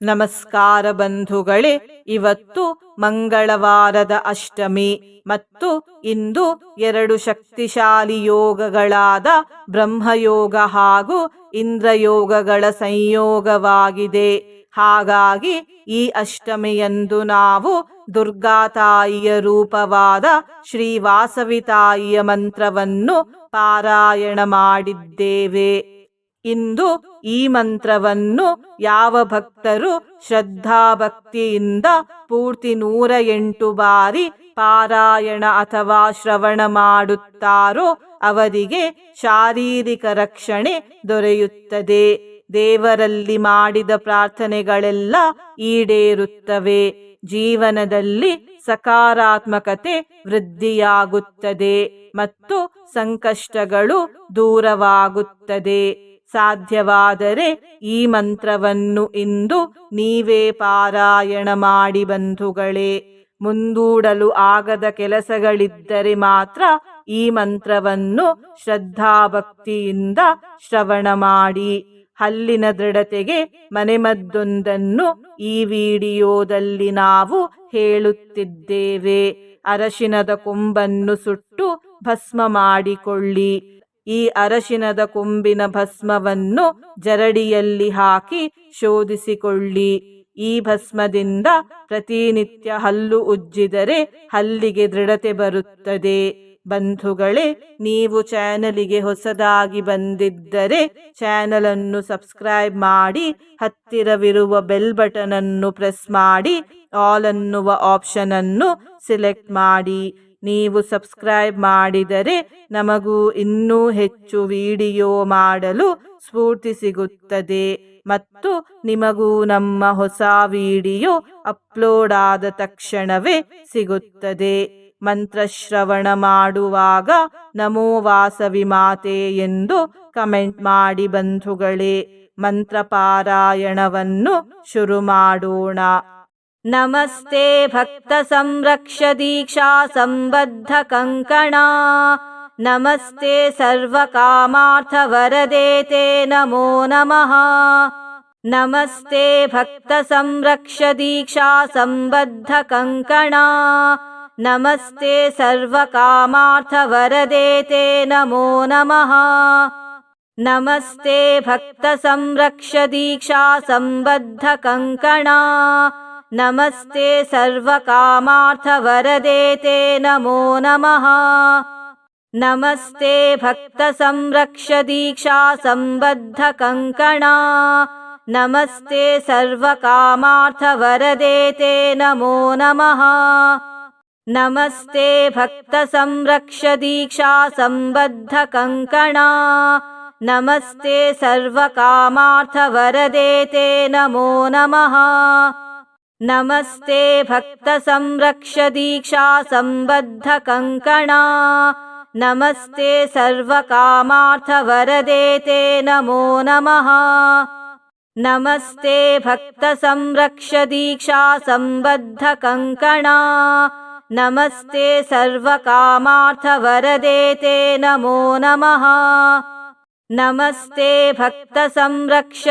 ನಮಸ್ಕಾರ ಬಂಧುಗಳೇ, ಇವತ್ತು ಮಂಗಳವಾರದ ಅಷ್ಟಮಿ ಮತ್ತು ಇಂದು ಎರಡು ಶಕ್ತಿಶಾಲಿ ಯೋಗಗಳಾದ ಬ್ರಹ್ಮಯೋಗ ಹಾಗೂ ಇಂದ್ರಯೋಗಗಳ ಸಂಯೋಗವಾಗಿದೆ. ಹಾಗಾಗಿ ಈ ಅಷ್ಟಮಿಯಂದು ನಾವು ದುರ್ಗಾ ತಾಯಿಯ ರೂಪವಾದ ಶ್ರೀ ವಾಸವಿ ತಾಯಿಯ ಮಂತ್ರವನ್ನು ಪಾರಾಯಣ ಮಾಡಿದ್ದೇವೆ. ಇಂದು ಈ ಮಂತ್ರವನ್ನು ಯಾವ ಭಕ್ತರು ಶ್ರದ್ಧಾಭಕ್ತಿಯಿಂದ ಪೂರ್ತಿ ನೂರ ಎಂಟು ಬಾರಿ ಪಾರಾಯಣ ಅಥವಾ ಶ್ರವಣ ಮಾಡುತ್ತಾರೋ ಅವರಿಗೆ ಶಾರೀರಿಕ ರಕ್ಷಣೆ ದೊರೆಯುತ್ತದೆ. ದೇವರಲ್ಲಿ ಮಾಡಿದ ಪ್ರಾರ್ಥನೆಗಳೆಲ್ಲ ಈಡೇರುತ್ತವೆ. ಜೀವನದಲ್ಲಿ ಸಕಾರಾತ್ಮಕತೆ ವೃದ್ಧಿಯಾಗುತ್ತದೆ ಮತ್ತು ಸಂಕಷ್ಟಗಳು ದೂರವಾಗುತ್ತದೆ. ಸಾಧ್ಯವಾದರೆ ಈ ಮಂತ್ರವನ್ನು ಇಂದು ನೀವೇ ಪಾರಾಯಣ ಮಾಡಿ ಬಂಧುಗಳೇ. ಮುಂದೂಡಲು ಆಗದ ಕೆಲಸಗಳಿದ್ದರೆ ಮಾತ್ರ ಈ ಮಂತ್ರವನ್ನು ಶ್ರದ್ಧಾಭಕ್ತಿಯಿಂದ ಶ್ರವಣ ಮಾಡಿ. ಹಲ್ಲಿನ ದೃಢತೆಗೆ ಮನೆಮದ್ದೊಂದನ್ನು ಈ ವಿಡಿಯೋದಲ್ಲಿ ನಾವು ಹೇಳುತ್ತಿದ್ದೇವೆ. ಅರಶಿನದ ಕೊಂಬನ್ನು ಸುಟ್ಟು ಭಸ್ಮ ಮಾಡಿಕೊಳ್ಳಿ. ಈ ಅರಶಿನದ ಕೊಂಬಿನ ಭಸ್ಮವನ್ನು ಜರಡಿಯಲ್ಲಿ ಹಾಕಿ ಶೋಧಿಸಿಕೊಳ್ಳಿ. ಈ ಭಸ್ಮದಿಂದ ಪ್ರತಿನಿತ್ಯ ಹಲ್ಲು ಉಜ್ಜಿದರೆ ಹಲ್ಲಿಗೆ ದೃಢತೆ ಬರುತ್ತದೆ. ಬಂಧುಗಳೇ, ನೀವು ಚಾನಲಿಗೆ ಹೊಸದಾಗಿ ಬಂದಿದ್ದರೆ ಚಾನಲ್ ಅನ್ನು ಸಬ್ಸ್ಕ್ರೈಬ್ ಮಾಡಿ, ಹತ್ತಿರವಿರುವ ಬೆಲ್ ಬಟನ್ ಅನ್ನು ಪ್ರೆಸ್ ಮಾಡಿ, ಆಲ್ ಅನ್ನುವ ಆಪ್ಷನ್ ಅನ್ನು ಸೆಲೆಕ್ಟ್ ಮಾಡಿ. ನೀವು ಸಬ್ಸ್ಕ್ರೈಬ್ ಮಾಡಿದರೆ ನಮಗೂ ಇನ್ನೂ ಹೆಚ್ಚು ವಿಡಿಯೋ ಮಾಡಲು ಸ್ಫೂರ್ತಿ ಸಿಗುತ್ತದೆ. ಮತ್ತು ನಿಮಗೂ ನಮ್ಮ ಹೊಸ ವಿಡಿಯೋ ಅಪ್ಲೋಡ್ ಆದ ತಕ್ಷಣವೇ ಸಿಗುತ್ತದೆ. ಮಂತ್ರಶ್ರವಣ ಮಾಡುವಾಗ ನಮೋ ವಾಸವಿ ಮಾತೆ ಎಂದು ಕಮೆಂಟ್ ಮಾಡಿ ಬಂಧುಗಳೇ ಮಂತ್ರ ಪಾರಾಯಣವನ್ನು ಶುರು ಮಾಡೋಣ. नमस्ते भक्तसंरक्ष सम्बद्धकङ्कणा नमस्ते सर्वकामार्थवरदे ते नमो नमः। नमस्ते भक्तसंरक्ष सम्बद्धकङ्कणा नमस्ते सर्वकामार्थवरदे ते नमो नमः। नमस्ते भक्तसंरक्ष सम्बद्धकङ्कणा नमस्ते सर्वकामार्थवरदे ते नमो नमः। नमस्ते भक्तसंरक्षदीक्षासम्बद्धकङ्कणा नमस्ते सर्वकामार्थवरदे ते नमो नमः। नमस्ते भक्तसंरक्षदीक्षासम्बद्धकङ्कणा नमस्ते सर्वकामार्थवरदे ते नमो नमः नमस्ते भक्तसंरक्ष सम्बद्धकङ्कणा नमस्ते सर्वकामार्थवरदे ते नमो नमः। नमस्ते भक्तसंरक्ष सम्बद्धकङ्कणा नमस्ते सर्वकामार्थवरदे ते नमो नमः। नमस्ते भक्तसंरक्ष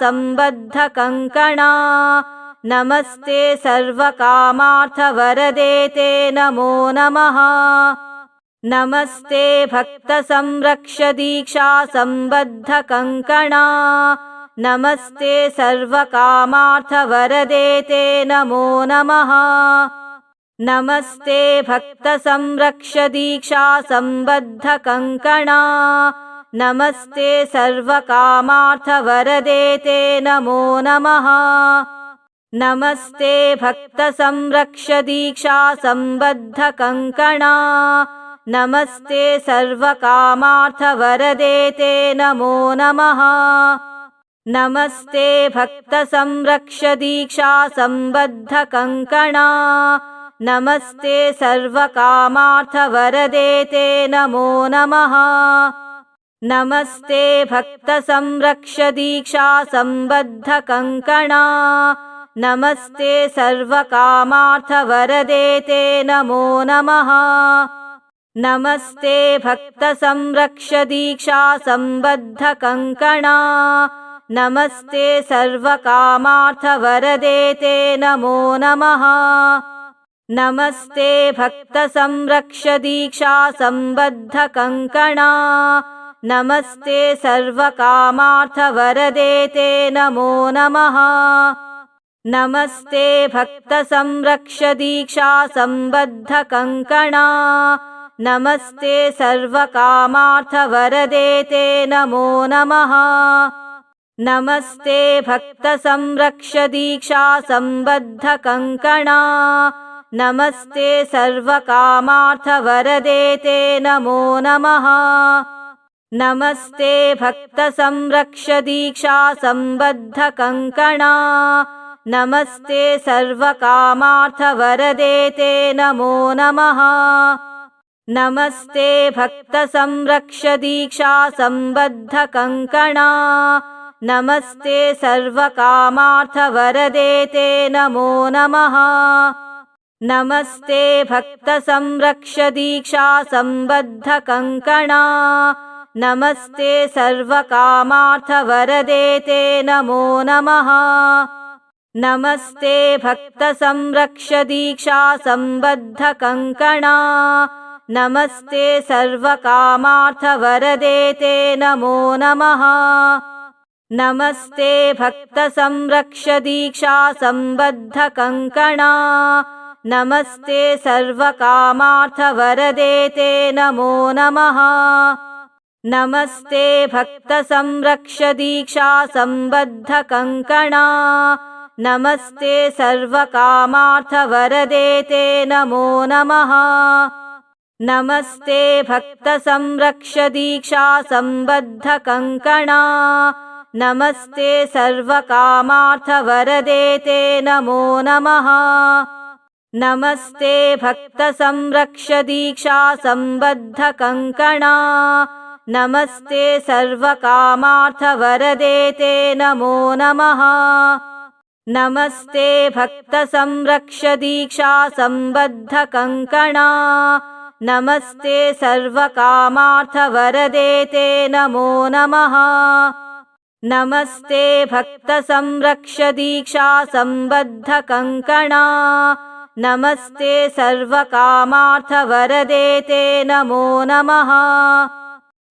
सम्बद्धकङ्कणा नमस्ते सर्वकामार्थवरदे ते नमो नमः। नमस्ते भक्तसंरक्ष सम्बद्धकङ्कणा नमस्ते सर्वकामार्थवरदे ते नमो नमः। नमस्ते भक्तसंरक्ष सम्बद्धकङ्कणा नमस्ते सर्वकामार्थवरदे ते नमो नमः नमस्ते भक्तसंरक्ष सम्बद्धकङ्कणा नमस्ते सर्वकामार्थवरदे ते नमो नमः। नमस्ते भक्तसंरक्ष सम्बद्धकङ्कणा नमस्ते सर्वकामार्थवरदे ते नमो नमः। नमस्ते भक्तसंरक्ष सम्बद्धकङ्कणा नमस्ते सर्वकामार्थवरदे ते नमो नमः। नमस्ते भक्तसंरक्ष सम्बद्धकङ्कणा नमस्ते सर्वकामार्थवरदे ते नमो नमः। नमस्ते भक्तसंरक्षदीक्षासम्बद्धकङ्कणा नमस्ते सर्वकामार्थवरदे ते नमो नमः नमस्ते भक्तसंरक्षदीक्षासम्बद्धकङ्कणा नमस्ते सर्वकामार्थवरदे ते नमो नमः। नमस्ते भक्तसंरक्षदीक्षासम्बद्धकङ्कणा नमस्ते सर्वकामार्थवरदे ते नमो नमः। नमस्ते भक्तसंरक्षदीक्षासम्बद्धकङ्कणा नमस्ते सर्वकामार्थवरदे ते नमो नमः। नमस्ते भक्तसंरक्षदीक्षासम्बद्धकङ्कणा। नमस्ते सर्वकामार्थवरदे ते नमो नमः। नमस्ते भक्तसंरक्षदीक्षासम्बद्धकङ्कणा। नमस्ते सर्वकामार्थवरदे ते नमो नमः नमस्ते भक्तसंरक्षदीक्षासम्बद्धकङ्कणा नमस्ते सर्वकामार्थवरदे ते नमो नमः। नमस्ते भक्तसंरक्षदीक्षासम्बद्धकङ्कणा नमस्ते सर्वकामार्थवरदे ते नमो नमः। नमस्ते भक्तसंरक्षदीक्षासम्बद्धकङ्कणा नमस्ते सर्वकामार्थवरदे ते नमो नमः। नमस्ते भक्तसंरक्षदीक्षासम्बद्धकङ्कणा नमस्ते सर्वकामार्थवरदे ते नमो नमः। नमस्ते भक्तसंरक्षदीक्षासम्बद्धकङ्कणा नमस्ते सर्वकामार्थवरदे ते नमो नमः नमस्ते भक्तसंरक्षदीक्षासम्बद्धकङ्कणा नमस्ते सर्वकामार्थवरदे ते नमो नमः। नमस्ते भक्तसंरक्षदीक्षासम्बद्धकङ्कणा नमस्ते सर्वकामार्थवरदे ते नमो नमः।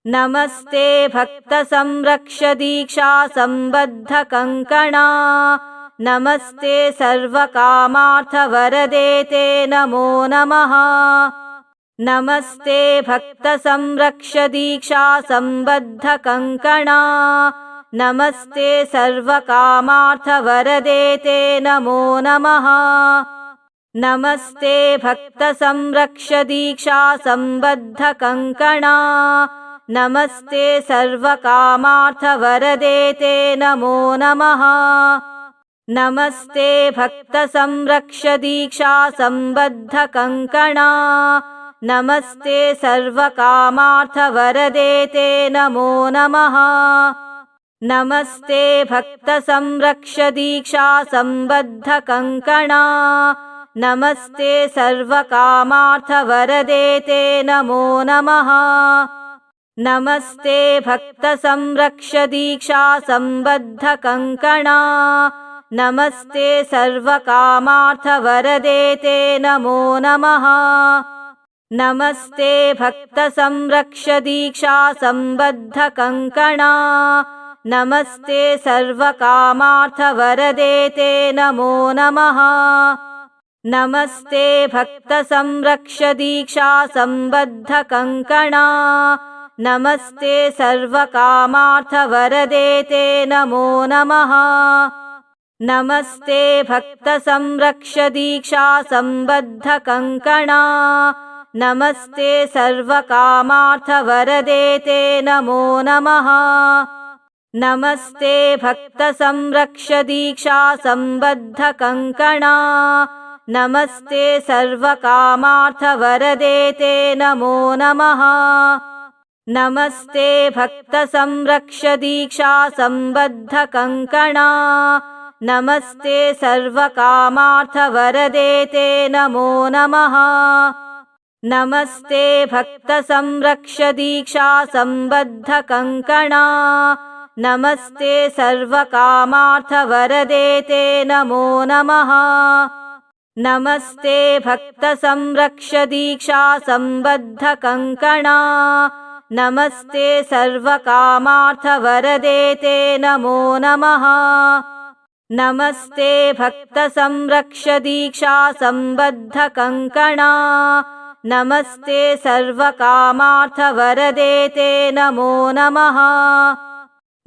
नमस्ते भक्तसंरक्षदीक्षासम्बद्धकङ्कणा नमस्ते सर्वकामार्थवरदे ते नमो नमः। नमस्ते भक्तसंरक्षदीक्षासम्बद्धकङ्कणा नमस्ते सर्वकामार्थवरदे ते नमो नमः। नमस्ते भक्तसंरक्षदीक्षासम्बद्धकङ्कणा नमस्ते सर्वकामार्थवरदे ते नमो नमः नमस्ते भक्तसंरक्षदीक्षासम्बद्धकङ्कणा नमस्ते सर्वकामार्थवरदे ते नमो नमः। नमस्ते भक्तसंरक्षदीक्षासम्बद्धकङ्कणा नमस्ते सर्वकामार्थवरदे ते नमो नमः। नमस्ते भक्तसंरक्षदीक्षासम्बद्धकङ्कणा नमस्ते सर्वकामार्थवरदे ते नमो नमः। नमस्ते भक्तसंरक्षदीक्षासम्बद्धकङ्कणा नमस्ते सर्वकामार्थवरदे ते नमो नमः। नमस्ते भक्तसंरक्षदीक्षासम्बद्धकङ्कणा नमस्ते सर्वकामार्थवरदे ते नमो नमः नमस्ते भक्तसंरक्षदीक्षासम्बद्धकङ्कणा नमस्ते सर्वकामार्थवरदे ते नमो नमः। नमस्ते भक्तसंरक्षदीक्षासम्बद्धकङ्कणा नमस्ते सर्वकामार्थवरदे ते नमो नमः। नमस्ते भक्तसंरक्षदीक्षासम्बद्धकङ्कणा नमस्ते सर्वकामार्थवरदे ते नमो नमः। नमस्ते भक्तसंरक्षदीक्षासम्बद्धकङ्कणा नमस्ते सर्वकामार्थवरदे ते नमो नमः। नमस्ते भक्तसंरक्षदीक्षासम्बद्धकङ्कणा नमस्ते सर्वकामार्थवरदे ते नमो नमः नमस्ते भक्तसंरक्षदीक्षासम्बद्धकङ्कणा नमस्ते सर्वकामार्थवरदे ते नमो नमः।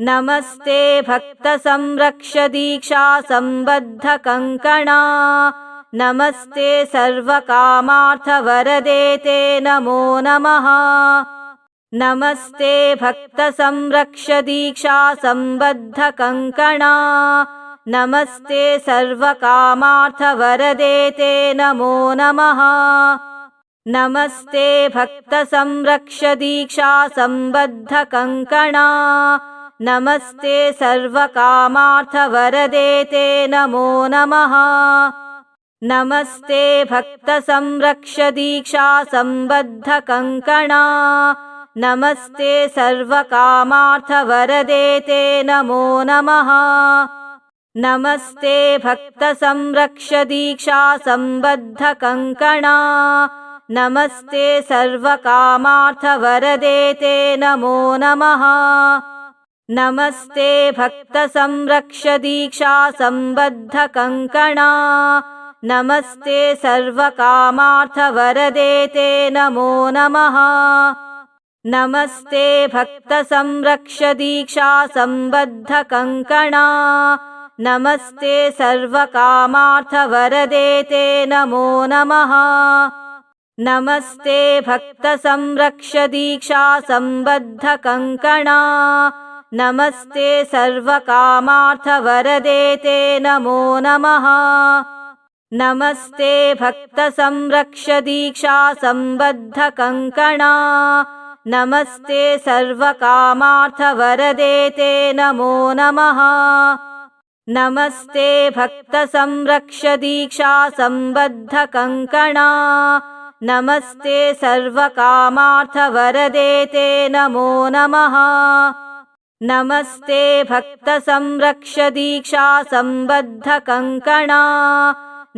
नमस्ते भक्तसंरक्षदीक्षासम्बद्धकङ्कणा नमस्ते सर्वकामार्थवरदे ते नमो नमः। नमस्ते भक्तसंरक्षदीक्षासम्बद्धकङ्कणा नमस्ते सर्वकामार्थवरदे ते नमो नमः। नमस्ते भक्तसंरक्षदीक्षासम्बद्धकङ्कणा नमस्ते सर्वकामार्थवरदे ते नमो नमः। नमस्ते भक्तसंरक्षदीक्षासम्बद्धकङ्कणा नमस्ते सर्वकामार्थवरदे ते नमो नमः नमस्ते भक्तसंरक्षदीक्षासम्बद्धकङ्कणा नमस्ते सर्वकामार्थवरदे ते नमो नमः। नमस्ते भक्तसंरक्षदीक्षासम्बद्धकङ्कणा नमस्ते सर्वकामार्थवरदे ते नमो नमः। नमस्ते भक्तसंरक्षदीक्षासम्बद्धकङ्कणा नमस्ते सर्वकामार्थवरदे ते नमो नमः। नमस्ते भक्तसंरक्षदीक्षासम्बद्धकङ्कणा नमस्ते सर्वकामार्थवरदे ते नमो नमः। नमस्ते भक्तसंरक्षदीक्षासम्बद्धकङ्कणा नमस्ते सर्वकामार्थवरदे ते नमो नमः नमस्ते भक्तसंरक्षदीक्षासम्बद्धकङ्कणा नमस्ते सर्वकामार्थवरदे ते नमो नमः। नमस्ते भक्तसंरक्षदीक्षासम्बद्धकङ्कणा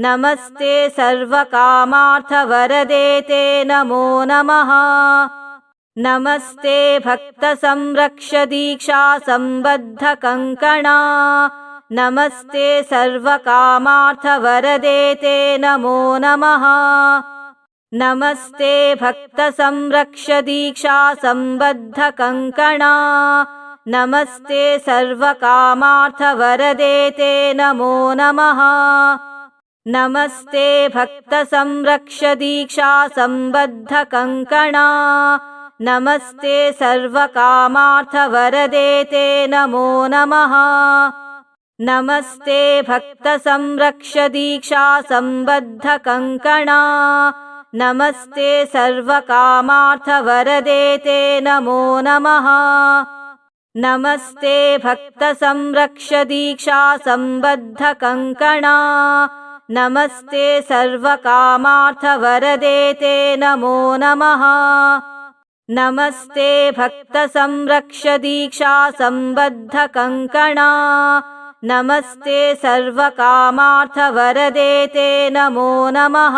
नमस्ते सर्वकामार्थवरदे ते नमो नमः। नमस्ते भक्तसंरक्षदीक्षासम्बद्धकङ्कणा नमस्ते सर्वकामार्थवरदे ते नमो नमः। नमस्ते भक्तसंरक्षदीक्षासम्बद्धकङ्कणा नमस्ते सर्वकामार्थवरदे ते नमो नमः। नमस्ते भक्तसंरक्षदीक्षासम्बद्धकङ्कणा नमस्ते सर्वकामार्थवरदे ते नमो नमः नमस्ते भक्तसंरक्षदीक्षासम्बद्धकङ्कणा नमस्ते सर्वकामार्थवरदे ते नमो नमः। नमस्ते भक्तसंरक्षदीक्षासम्बद्धकङ्कणा नमस्ते सर्वकामार्थवरदे ते नमो नमः। नमस्ते भक्तसंरक्षदीक्षासम्बद्धकङ्कणा नमस्ते सर्वकामार्थवरदे ते नमो नमः।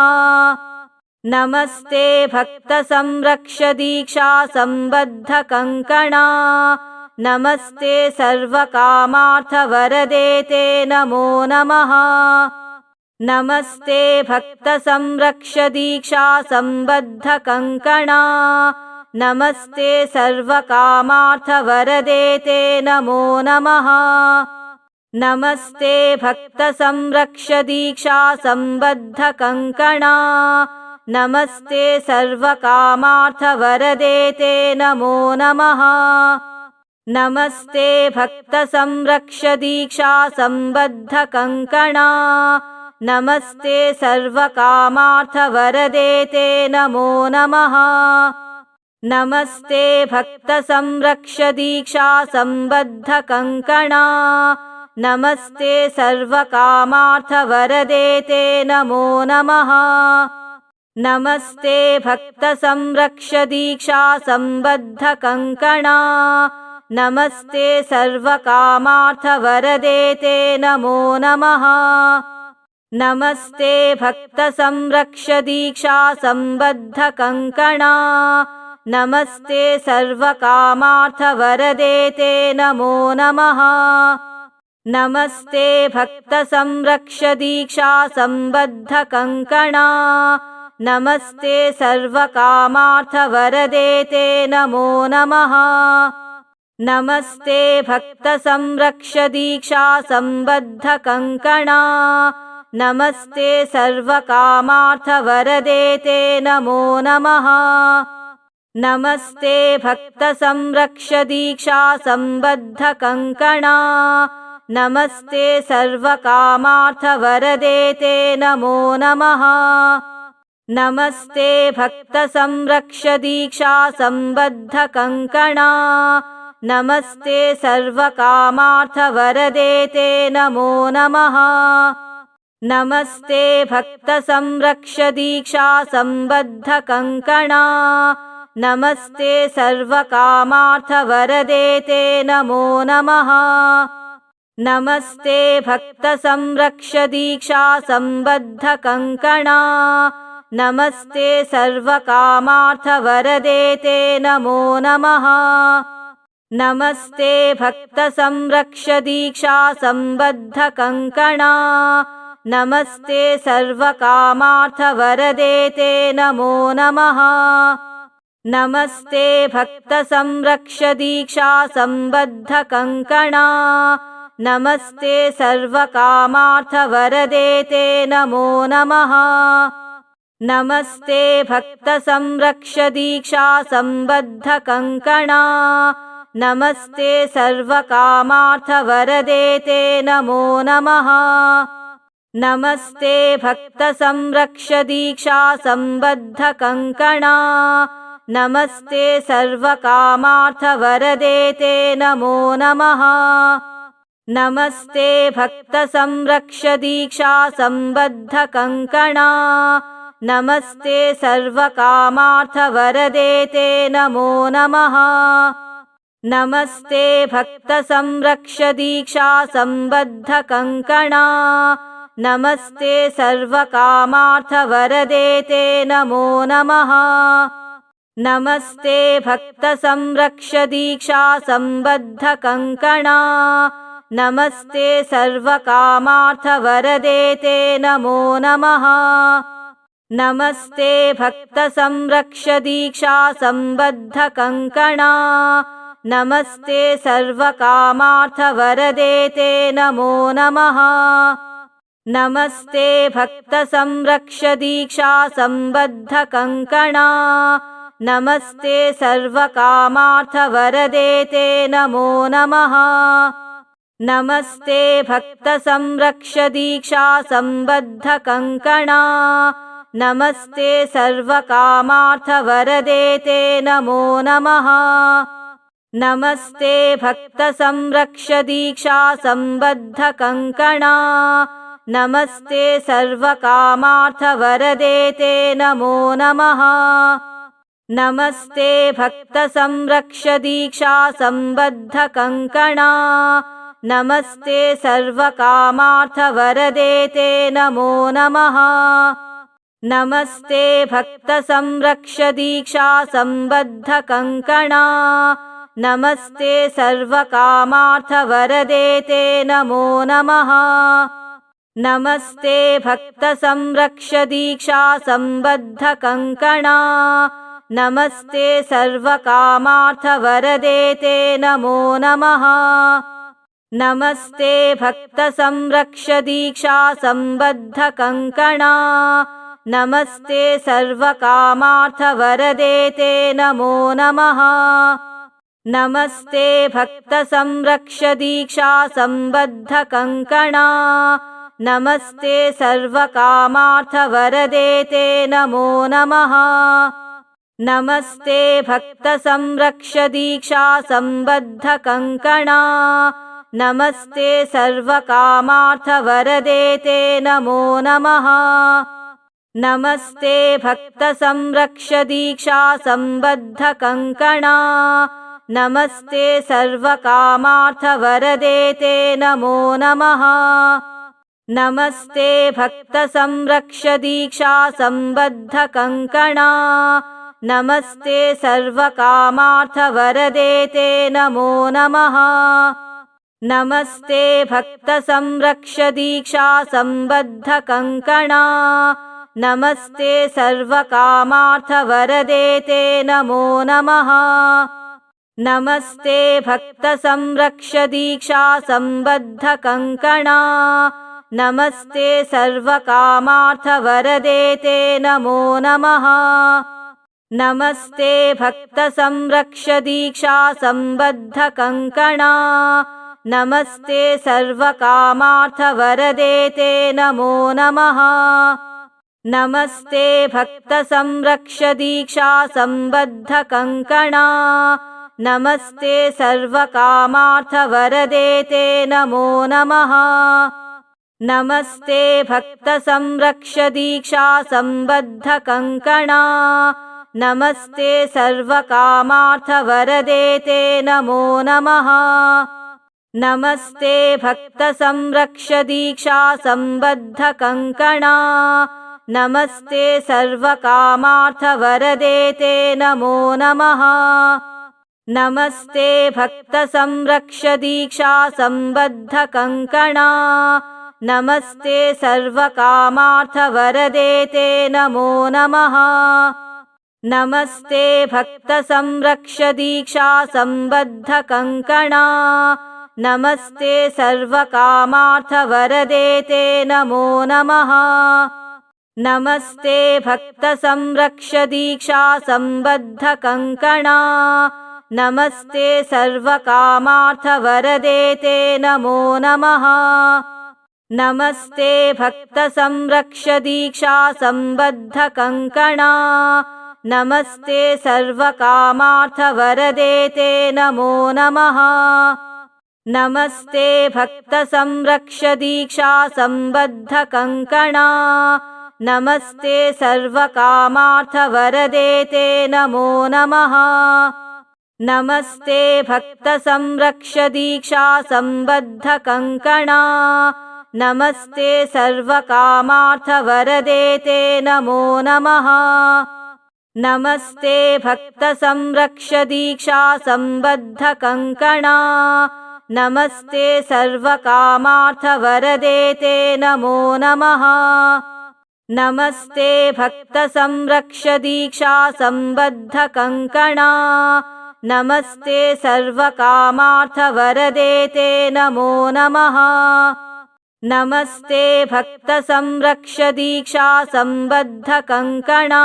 नमस्ते भक्तसंरक्षदीक्षासम्बद्धकङ्कणा नमस्ते सर्वकामार्थवरदे ते नमो नमः। नमस्ते भक्तसंरक्षदीक्षासम्बद्धकङ्कणा नमस्ते सर्वकामार्थवरदे ते नमो नमः नमस्ते भक्तसंरक्षदीक्षासम्बद्धकङ्कणा नमस्ते सर्वकामार्थवरदे ते नमो नमः। नमस्ते भक्तसंरक्षदीक्षासम्बद्धकङ्कणा नमस्ते सर्वकामार्थवरदे ते नमो नमः। नमस्ते भक्तसंरक्षदीक्षासम्बद्धकङ्कणा नमस्ते सर्वकामार्थवरदे ते नमो नमः। नमस्ते भक्तसंरक्षदीक्षासम्बद्धकङ्कणा नमस्ते सर्वकामार्थवरदे ते नमो नमः। नमस्ते भक्तसंरक्षदीक्षासम्बद्धकङ्कणा नमस्ते सर्वकामार्थवरदे ते नमो नमः नमस्ते भक्तसंरक्षदीक्षासम्बद्धकङ्कणा नमस्ते सर्वकामार्थवरदे ते नमो नमः। नमस्ते भक्तसंरक्षदीक्षासम्बद्धकङ्कणा नमस्ते सर्वकामार्थवरदे ते नमो नमः। नमस्ते भक्तसंरक्षदीक्षासम्बद्धकङ्कणा नमस्ते सर्वकामार्थवरदे ते नमो नमः। नमस्ते भक्तसंरक्षदीक्षासम्बद्धकङ्कणा नमस्ते सर्वकामार्थवरदे ते नमो नमः। नमस्ते भक्तसंरक्षदीक्षासम्बद्धकङ्कणा नमस्ते सर्वकामार्थवरदे ते नमो नमः नमस्ते भक्तसंरक्षदीक्षासम्बद्धकङ्कणा नमस्ते सर्वकामार्थवरदे ते नमो नमः। नमस्ते भक्तसंरक्षदीक्षासम्बद्धकङ्कणा नमस्ते सर्वकामार्थवरदे ते नमो नमः। नमस्ते भक्तसंरक्षदीक्षासम्बद्धकङ्कणा नमस्ते सर्वकामार्थवरदे ते नमो नमः। नमस्ते भक्तसंरक्षदीक्षासम्बद्धकङ्कणा नमस्ते सर्वकामार्थवरदे ते नमो नमः। नमस्ते भक्तसंरक्षदीक्षासम्बद्धकङ्कणा नमस्ते सर्वकामार्थवरदे ते नमो नमः नमस्ते भक्तसंरक्षदीक्षासम्बद्धकङ्कणा नमस्ते सर्वकामार्थवरदे ते नमो नमः। नमस्ते भक्तसंरक्षदीक्षासम्बद्धकङ्कणा नमस्ते सर्वकामार्थवरदे ते नमो नमः। नमस्ते भक्तसंरक्षदीक्षासम्बद्धकङ्कणा नमस्ते सर्वकामार्थवरदे ते नमो नमः। नमस्ते भक्तसंरक्षदीक्षासम्बद्धकङ्कणा नमस्ते सर्वकामार्थवरदे ते नमो नमः। नमस्ते भक्तसंरक्षदीक्षासम्बद्धकङ्कणा नमस्ते सर्वकामार्थवरदे ते नमो नमः नमस्ते भक्तसंरक्षदीक्षासम्बद्धकङ्कणा नमस्ते सर्वकामार्थवरदे ते नमो नमः। नमस्ते भक्तसंरक्षदीक्षासम्बद्धकङ्कणा नमस्ते सर्वकामार्थवरदे ते नमो नमः। नमस्ते भक्तसंरक्षदीक्षासम्बद्धकङ्कणा नमस्ते सर्वकामार्थवरदे ते नमो नमः। नमस्ते भक्तसंरक्षदीक्षासम्बद्धकङ्कणा नमस्ते सर्वकामार्थवरदे ते नमो नमः। नमस्ते भक्तसंरक्षदीक्षासम्बद्धकङ्कणा नमस्ते सर्वकामार्थवरदे ते नमो नमः नमस्ते भक्तसंरक्षदीक्षासम्बद्धकङ्कणा नमस्ते सर्वकामार्थवरदे ते नमो नमः। नमस्ते भक्तसंरक्षदीक्षासम्बद्धकङ्कणा नमस्ते सर्वकामार्थवरदे ते नमो नमः। नमस्ते भक्तसंरक्षदीक्षासम्बद्धकङ्कणा नमस्ते सर्वकामार्थवरदे ते नमो नमः। नमस्ते भक्तसंरक्षदीक्षासम्बद्धकङ्कणा नमस्ते सर्वकामार्थवरदे ते नमो नमः। नमस्ते भक्तसंरक्षदीक्षासम्बद्धकङ्कणा नमस्ते सर्वकामार्थवरदे ते नमो नमः नमस्ते भक्तसंरक्षदीक्षासम्बद्धकङ्कणा नमस्ते सर्वकामार्थवरदे ते नमो नमः। नमस्ते भक्तसंरक्षदीक्षासम्बद्धकङ्कणा नमस्ते सर्वकामार्थवरदे ते नमो नमः। नमस्ते भक्तसंरक्षदीक्षासम्बद्धकङ्कणा नमस्ते सर्वकामार्थवरदे ते नमो नमः। नमस्ते भक्तसंरक्षदीक्षासम्बद्धकङ्कणा नमस्ते सर्वकामार्थवरदे ते नमो नमः। नमस्ते भक्तसंरक्षदीक्षासम्बद्धकङ्कणा नमस्ते सर्वकामार्थवरदे ते नमो नमः नमस्ते भक्तसंरक्षदीक्षासम्बद्धकङ्कणा नमस्ते सर्वकामार्थवरदे ते नमो नमः। नमस्ते भक्तसंरक्षदीक्षासम्बद्धकङ्कणा नमस्ते सर्वकामार्थवरदे ते नमो नमः। नमस्ते भक्तसंरक्षदीक्षासम्बद्धकङ्कणा नमस्ते सर्वकामार्थवरदे ते नमो नमः। नमस्ते भक्तसंरक्षदीक्षासम्बद्धकङ्कणा नमस्ते सर्वकामार्थवरदे ते नमो नमः। नमस्ते भक्तसंरक्षदीक्षासम्बद्धकङ्कणा नमस्ते सर्वकामार्थवरदे ते नमो नमः नमस्ते भक्तसंरक्षदीक्षासम्बद्धकङ्कणा नमस्ते सर्वकामार्थवरदे ते नमो नमः। नमस्ते भक्तसंरक्षदीक्षासम्बद्धकङ्कणा नमस्ते सर्वकामार्थवरदे ते नमो नमः। नमस्ते भक्तसंरक्षदीक्षासम्बद्धकङ्कणा नमस्ते सर्वकामार्थवरदे ते नमो नमः। नमस्ते भक्तसंरक्षदीक्षासम्बद्धकङ्कणा नमस्ते सर्वकामार्थवरदे ते नमो नमः। नमस्ते भक्तसंरक्षदीक्षासम्बद्धकङ्कणा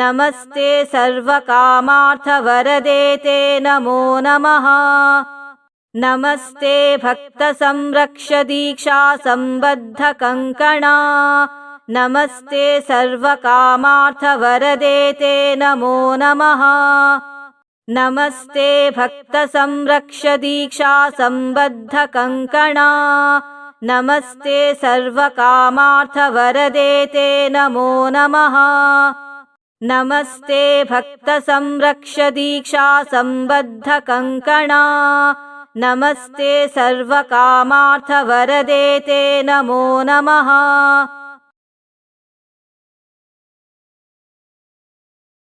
नमस्ते सर्वकामार्थवरदे ते नमो नमः नमस्ते भक्तसंरक्षदीक्षासम्बद्धकङ्कणा नमस्ते सर्वकामार्थवरदे ते नमो नमः। नमस्ते भक्तसंरक्षदीक्षासम्बद्धकङ्कणा नमस्ते सर्वकामार्थवरदे ते नमो नमः। नमस्ते भक्तसंरक्षदीक्षासम्बद्धकङ्कणा नमस्ते सर्वकामार्थवरदे ते नमो नमः